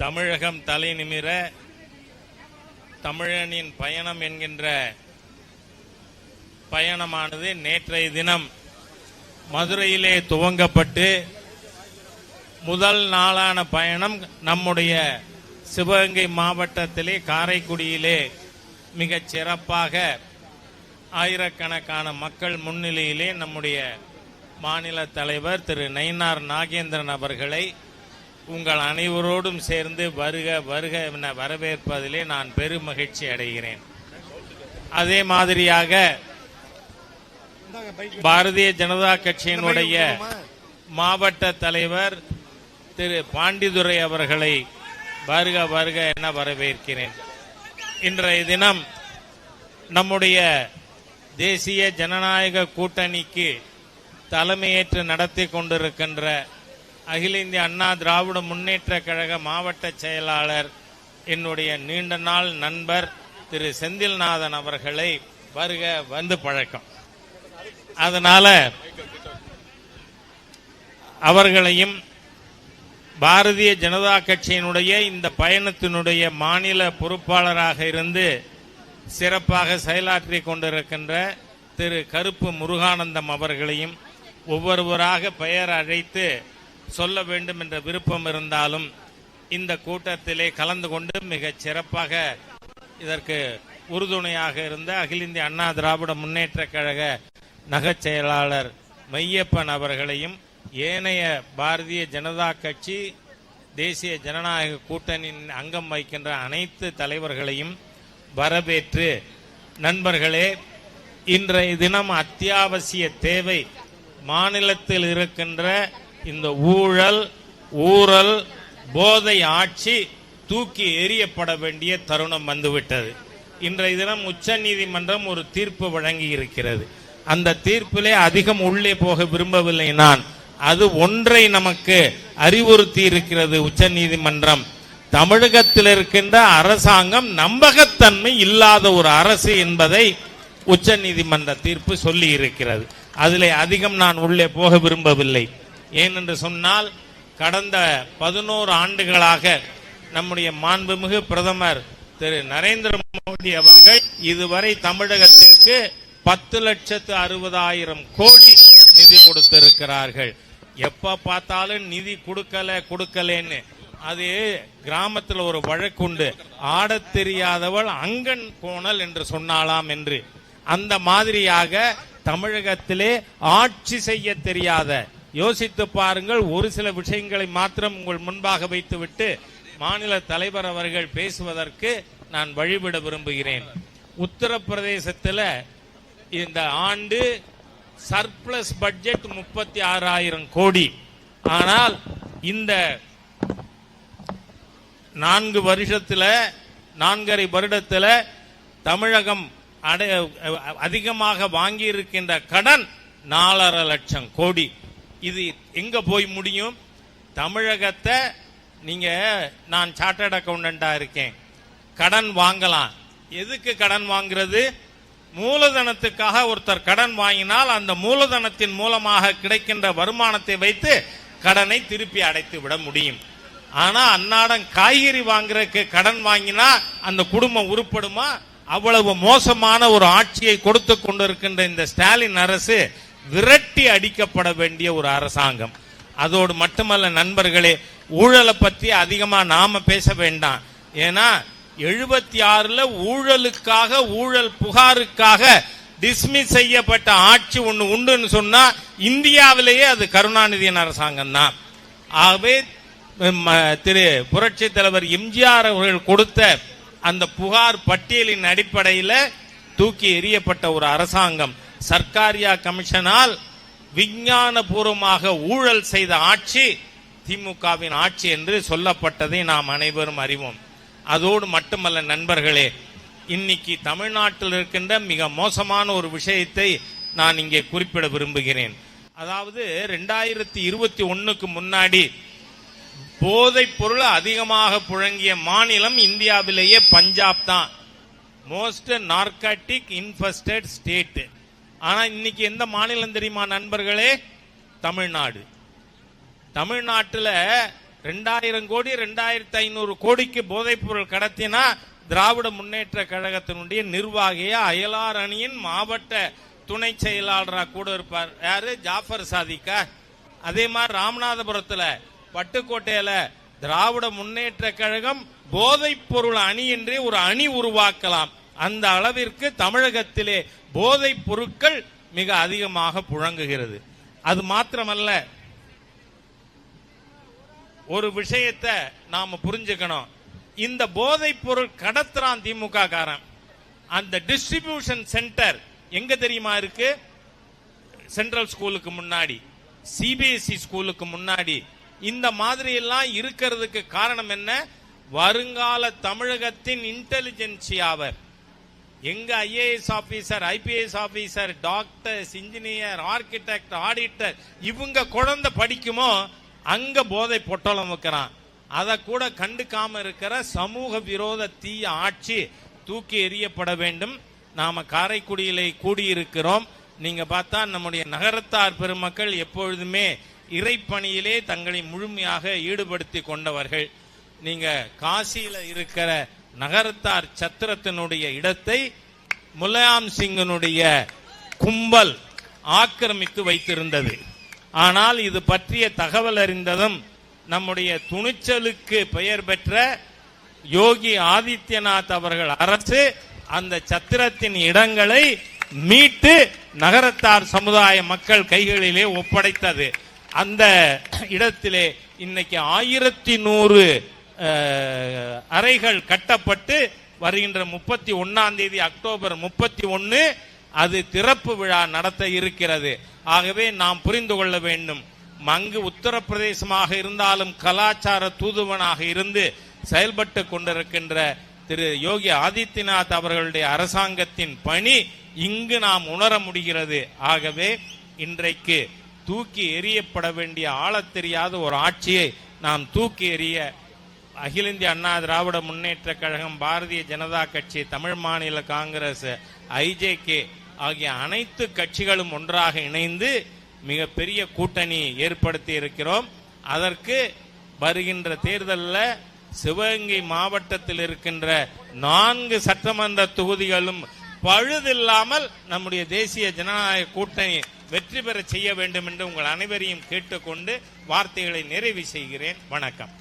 தமிழகம் தலை நிமிர தமிழனின் பயணம் என்கின்ற பயணமானது நேற்றைய தினம் மதுரையிலே துவங்கப்பட்டு முதல் நாளான பயணம் நம்முடைய சிவகங்கை மாவட்டத்திலே காரைக்குடியிலே மிகச் சிறப்பாக ஆயிரக்கணக்கான மக்கள் முன்னிலையிலே நம்முடைய மாநில தலைவர் திரு நயினார் நாகேந்திரன் அவர்களை உங்கள் அனைவரோடும் சேர்ந்து வருக வருக என வரவேற்பதிலே நான் பெரும் மகிழ்ச்சி அடைகிறேன். அதே மாதிரியாக பாரதிய ஜனதா கட்சியினுடைய மாவட்ட தலைவர் திரு பாண்டிதுரை அவர்களை வருக வருக என வரவேற்கிறேன். இன்றைய தினம் நம்முடைய தேசிய ஜனநாயக கூட்டணிக்கு தலைமையேற்று நடத்தி கொண்டிருக்கின்ற அகில இந்திய அண்ணா திராவிட முன்னேற்ற கழக மாவட்ட செயலாளர் என்னுடைய நீண்ட நாள் நண்பர் திரு செந்தில்நாதன் அவர்களை வருக வந்து பழக்கம். அதனால அவர்களையும் பாரதிய ஜனதா கட்சியினுடைய இந்த பயணத்தினுடைய மாநில பொறுப்பாளராக இருந்து சிறப்பாக செயலாற்றி கொண்டிருக்கின்ற திரு கருப்பு முருகானந்தம் அவர்களையும் ஒவ்வொருவராக பெயர் அழைத்து சொல்ல வேண்டும் என்ற விருப்பம் இருந்தாலும் இந்த கூட்டத்திலே கலந்து கொண்டு மிக சிறப்பாக இதற்கு உறுதுணையாக இருந்த அகில இந்திய அண்ணா திராவிட முன்னேற்ற கழக நகச் செயலாளர் மையப்பன் அவர்களையும் ஏனைய பாரதிய ஜனதா கட்சி தேசிய ஜனநாயக கூட்டணியின் அங்கம் வகிக்கின்ற அனைத்து தலைவர்களையும் வரவேற்று நண்பர்களே இன்றைய தினம் அத்தியாவசிய தேவை மாநிலத்தில் இருக்கின்ற இந்த ஊழல் ஊழல் போதை ஆட்சி தூக்கி எறியப்பட வேண்டிய தருணம் வந்துவிட்டது. இன்றைய தினம் உச்ச நீதிமன்றம் ஒரு தீர்ப்பு வழங்கி இருக்கிறது. அந்த தீர்ப்பிலே அதிகம் உள்ளே போக விரும்பவில்லை நான். அது ஒன்றை நமக்கு அறிவுறுத்தி இருக்கிறது உச்ச நீதிமன்றம். தமிழகத்தில் இருக்கின்ற அரசாங்கம் நம்பகத்தன்மை இல்லாத ஒரு அரசு என்பதை உச்சநீதிமன்ற தீர்ப்பு சொல்லி இருக்கிறது. அதில் அதிகம் நான் உள்ளே போக விரும்பவில்லை. ஏனென்று சொன்னால் கடந்த பதினோரு ஆண்டுகளாக நம்முடைய மாண்புமிகு பிரதமர் திரு நரேந்திர மோடி அவர்கள் இதுவரை தமிழகத்திற்கு பத்து லட்சத்து அறுபதாயிரம் கோடி நிதி கொடுத்திருக்கிறார்கள். எப்ப பார்த்தாலும் நிதி கொடுக்கல கொடுக்கலன்னு. அது கிராமத்தில் ஒரு வழக்குண்டு ஆடத் தெரியாதவள் அங்கன் கோணல் என்று சொன்னாலாம் என்று. அந்த மாதிரியாக தமிழகத்திலே ஆட்சி செய்ய தெரியாத யோசித்து பாருங்கள் ஒரு சில விஷயங்களை மாத்திரம் உங்கள் முன்பாக வைத்துவிட்டு மாநில தலைவர் அவர்கள் பேசுவதற்கு நான் வழிவிட விரும்புகிறேன். உத்தரப்பிரதேசத்தில் இந்த ஆண்டு சர்ப்ளஸ் பட்ஜெட் முப்பத்தி ஆறாயிரம் கோடி. ஆனால் இந்த நான்கு வருஷத்தில் நான்கரை வருடத்தில் தமிழகம் அடை அதிகமாக வாங்கியிருக்கின்ற கடன் நாலரை லட்சம் கோடி. இது எங்க போய் முடியும்? தமிழகத்தை நீங்க நான் சார்ட்டர்ட் அக்கௌண்டண்டா இருக்கேன். கடன் வாங்கலாம். எதுக்கு கடன் வாங்குறது? மூலதனத்துக்காக ஒருத்தர் கடன் வாங்கினால் அந்த மூலதனத்தின் மூலமாக கிடைக்கின்ற வருமானத்தை வைத்து கடனை திருப்பி அடைத்து விட முடியும். ஆனா அன்னாடம் காய்கறி வாங்குறதுக்கு கடன் வாங்கினா அந்த குடும்பம் உருப்படுமா? அவ்வளவு மோசமான ஒரு ஆட்சியை கொடுத்து கொண்டிருக்கின்ற இந்த ஸ்டாலின் அரசு விரட்டி அடிக்கப்பட வேண்டிய ஒரு அரசாங்கம். அதோடு மட்டுமல்ல நண்பர்களே ஊழலை பற்றி அதிகமாக நாம் பேச வேண்டாம். ஏன்னா எழுபத்தி ஆறில் ஊழலுக்காக ஊழல் புகாருக்காக டிஸ்மிஸ் செய்யப்பட்ட ஆட்சி ஒன்று உண்டுன்னு சொன்னால் இந்தியாவிலேயே அது கருணாநிதியின் அரசாங்கம் தான். ஆகவே ம, திரு புரட்சி தலைவர் எம்ஜிஆர் அவர்கள் கொடுத்த அந்த புகார் பட்டியலின் அடிப்படையில் தூக்கி எறியப்பட்ட ஒரு அரசாங்கம். சர்க்காரியா கமிஷனால் விஞ்ஞானபூர்வமாக ஊழல் செய்த ஆட்சி திமுகவின் ஆட்சி என்று சொல்லப்பட்டதை நாம் அனைவரும் அறிவோம். அதோடு மட்டுமல்ல நண்பர்களே இன்னைக்கு தமிழ்நாட்டில் இருக்கின்ற மிக மோசமான ஒரு விஷயத்தை நான் இங்கே குறிப்பிட விரும்புகிறேன். அதாவது ரெண்டாயிரத்தி இருபத்தி ஒன்னுக்கு முன்னாடி போதைப் பொருள் அதிகமாக புழங்கிய மாநிலம் இந்தியாவிலேயே பஞ்சாப் தான். மோஸ்ட் நார்காட்டிக் இன்ஃபஸ்டட் ஸ்டேட் ஆனா இன்னைக்கு எந்த மாநிலம் தெரியுமா நண்பர்களே? தமிழ்நாடு. தமிழ்நாட்டில் ரெண்டாயிரம் கோடி ரெண்டாயிரத்தி ஐநூறு கோடிக்கு போதைப்பொருள் கடத்தினா திராவிட முன்னேற்ற கழகத்தினுடைய நிர்வாகியா அயலார் அணியின் மாவட்ட துணை செயலாளராக கூட இருப்பார். யாரு? ஜாஃபர் சாதிக்கா. அதே மாதிரி ராமநாதபுரத்தில் பட்டுக்கோட்டையில திராவிட முன்னேற்ற கழகம் போதைப் பொருள் அணி ஒரு அணி உருவாக்கலாம். அந்த அளவிற்கு தமிழகத்திலே போதைப் பொருட்கள் மிக அதிகமாக புழங்குகிறது. அது மாத்திரமல்ல ஒரு விஷயத்தை நாம புரிஞ்சுக்கணும். இந்த போதைப் பொருள் கடத்துறான் திமுக காரன். அந்த டிஸ்ட்ரிபியூஷன் சென்டர் எங்க தெரியுமா இருக்கு? சென்ட்ரல் ஸ்கூலுக்கு முன்னாடி சிபிஎஸ்இ ஸ்கூலுக்கு முன்னாடி. இந்த மாதிரி எல்லாம் இருக்கிறதுக்கு காரணம் என்ன? வருங்கால தமிழகத்தின் இன்டெலிஜென்சி ஆவர் எங்க IAS officer IPS officer doctors engineer architect auditor இவங்க குழந்தை படிக்குமோ அங்க போதை பொட்டலம் வைக்கிறான். அதை கூட கண்டுக்காம இருக்கிற சமூக விரோத தீய ஆட்சி தூக்கி எறியப்பட வேண்டும். நாம காரைக்குடியிலே கூடியிருக்கிறோம். நீங்க பார்த்தா நம்முடைய நகரத்தார் பெருமக்கள் எப்பொழுதுமே இறைப்பணியிலே தங்களை முழுமையாக ஈடுபடுத்தி கொண்டவர்கள். நீங்க காசியில இருக்கிற நகரத்தார் சத்திரத்தினுடைய இடத்தை முலாயம் சிங்கனுடைய கும்பல் ஆக்கிரமித்து வைத்திருந்தது. ஆனால் இது பற்றிய தகவல் அறிந்ததும் நம்முடைய துணிச்சலுக்கு பெயர் பெற்ற யோகி ஆதித்யநாத் அவர்கள் அரசு அந்த சத்திரத்தின் இடங்களை மீட்டு நகரத்தார் சமுதாய மக்கள் கைகளிலே ஒப்படைத்தது. அந்த இடத்திலே இன்னைக்கு ஆயிரத்தி நூறு அறைகள் கட்டப்பட்டு வருகின்ற முப்பத்தி ஒன்னாம் தேதி அக்டோபர் முப்பத்தி ஒன்னு அது திறப்பு விழா நடத்த இருக்கிறது. ஆகவே நாம் புரிந்து கொள்ள வேண்டும். அங்கு உத்தரப்பிரதேசமாக இருந்தாலும் கலாச்சார தூதுவனாக இருந்து செயல்பட்டு கொண்டிருக்கின்ற திரு யோகி ஆதித்யநாத் அவர்களுடைய அரசாங்கத்தின் பணி இங்கு நாம் உணர முடிகிறது. ஆகவே இன்றைக்கு தூக்கி எறியப்பட வேண்டிய ஆளத் தெரியாத ஒரு ஆட்சியை நாம் தூக்கி எறிய அகில இந்திய அண்ணா திராவிட முன்னேற்ற கழகம் பாரதிய ஜனதா கட்சி தமிழ் மாநில காங்கிரஸ் ஐஜேகே ஆகிய அனைத்து கட்சிகளும் ஒன்றாக இணைந்து மிகப்பெரிய கூட்டணி ஏற்படுத்தி இருக்கிறோம். அதற்கு வருகின்ற தேர்தலில் சிவகங்கை மாவட்டத்தில் இருக்கின்ற நான்கு சட்டமன்ற தொகுதிகளும் பழுதில்லாமல் நம்முடைய தேசிய ஜனநாயக கூட்டணி வெற்றி பெற செய்ய வேண்டும் என்று உங்கள் அனைவரையும் கேட்டுக்கொண்டு வார்த்தைகளை நிறைவு செய்கிறேன். வணக்கம்.